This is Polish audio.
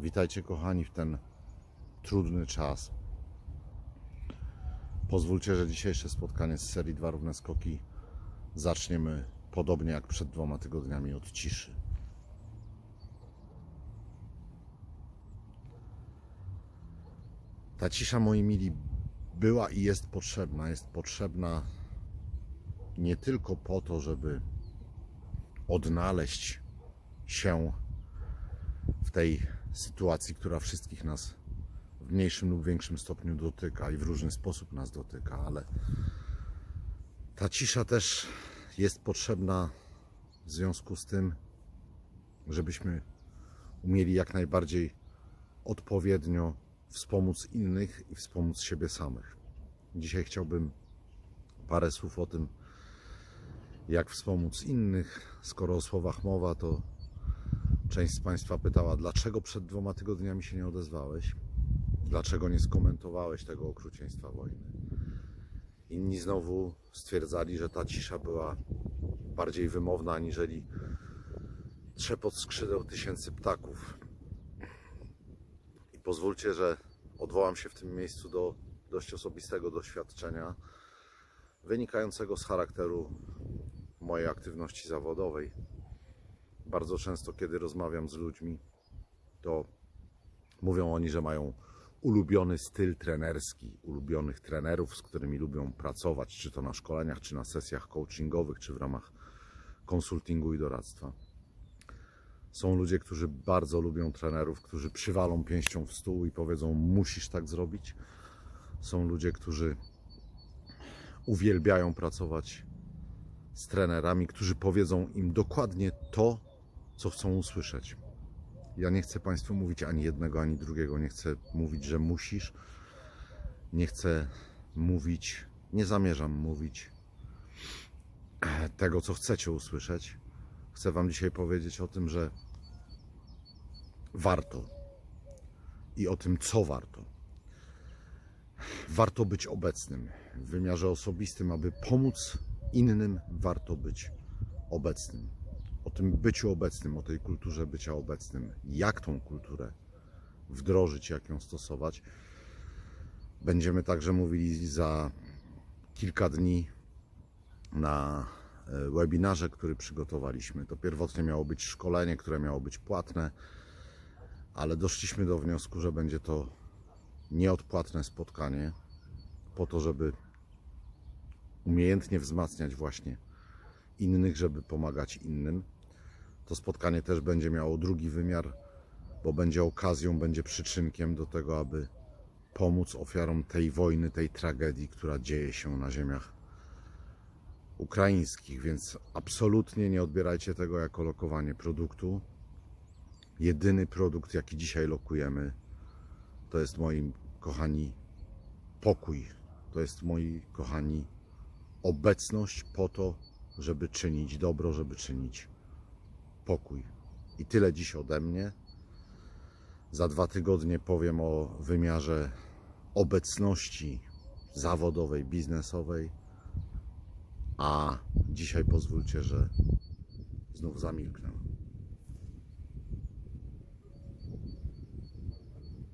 Witajcie kochani w ten trudny czas. Pozwólcie, że dzisiejsze spotkanie z serii Dwa Równe Skoki zaczniemy podobnie jak przed dwoma tygodniami od ciszy. Ta cisza, moi mili, była i jest potrzebna. Jest potrzebna nie tylko po to, żeby odnaleźć się w tej sytuacji, która wszystkich nas w mniejszym lub większym stopniu dotyka i w różny sposób nas dotyka, ale ta cisza też jest potrzebna w związku z tym, żebyśmy umieli jak najbardziej odpowiednio wspomóc innych i wspomóc siebie samych. Dzisiaj chciałbym parę słów o tym, jak wspomóc innych. Skoro o słowach mowa, to część z Państwa pytała, dlaczego przed dwoma tygodniami się nie odezwałeś? Dlaczego nie skomentowałeś tego okrucieństwa wojny? Inni znowu stwierdzali, że ta cisza była bardziej wymowna aniżeli trzepot skrzydeł tysięcy ptaków. I pozwólcie, że odwołam się w tym miejscu do dość osobistego doświadczenia wynikającego z charakteru mojej aktywności zawodowej. Bardzo często, kiedy rozmawiam z ludźmi, to mówią oni, że mają ulubiony styl trenerski, ulubionych trenerów, z którymi lubią pracować, czy to na szkoleniach, czy na sesjach coachingowych, czy w ramach konsultingu i doradztwa. Są ludzie, którzy bardzo lubią trenerów, którzy przywalą pięścią w stół i powiedzą: Musisz tak zrobić. Są ludzie, którzy uwielbiają pracować z trenerami, którzy powiedzą im dokładnie to, co chcą usłyszeć. Ja nie chcę Państwu mówić ani jednego, ani drugiego. Nie chcę mówić, że musisz. Nie chcę mówić, nie zamierzam mówić tego, co chcecie usłyszeć. Chcę Wam dzisiaj powiedzieć o tym, że warto i o tym, co warto. Warto być obecnym w wymiarze osobistym, aby pomóc innym, warto być obecnym. O tym byciu obecnym, o tej kulturze bycia obecnym, jak tą kulturę wdrożyć, jak ją stosować. Będziemy także mówili za kilka dni na e, webinarze, który przygotowaliśmy. To pierwotnie miało być szkolenie, które miało być płatne, ale doszliśmy do wniosku, że będzie to nieodpłatne spotkanie, po to, żeby umiejętnie wzmacniać właśnie innych, żeby pomagać innym. To spotkanie też będzie miało drugi wymiar, bo będzie okazją, będzie przyczynkiem do tego, aby pomóc ofiarom tej wojny, tej tragedii, która dzieje się na ziemiach ukraińskich, więc absolutnie nie odbierajcie tego jako lokowanie produktu. Jedyny produkt, jaki dzisiaj lokujemy, to jest moi kochani pokój. To jest moi kochani obecność po to, żeby czynić dobro, żeby czynić pokój. I tyle dziś ode mnie. Za dwa tygodnie powiem o wymiarze obecności zawodowej, biznesowej. A dzisiaj pozwólcie, że znów zamilknę.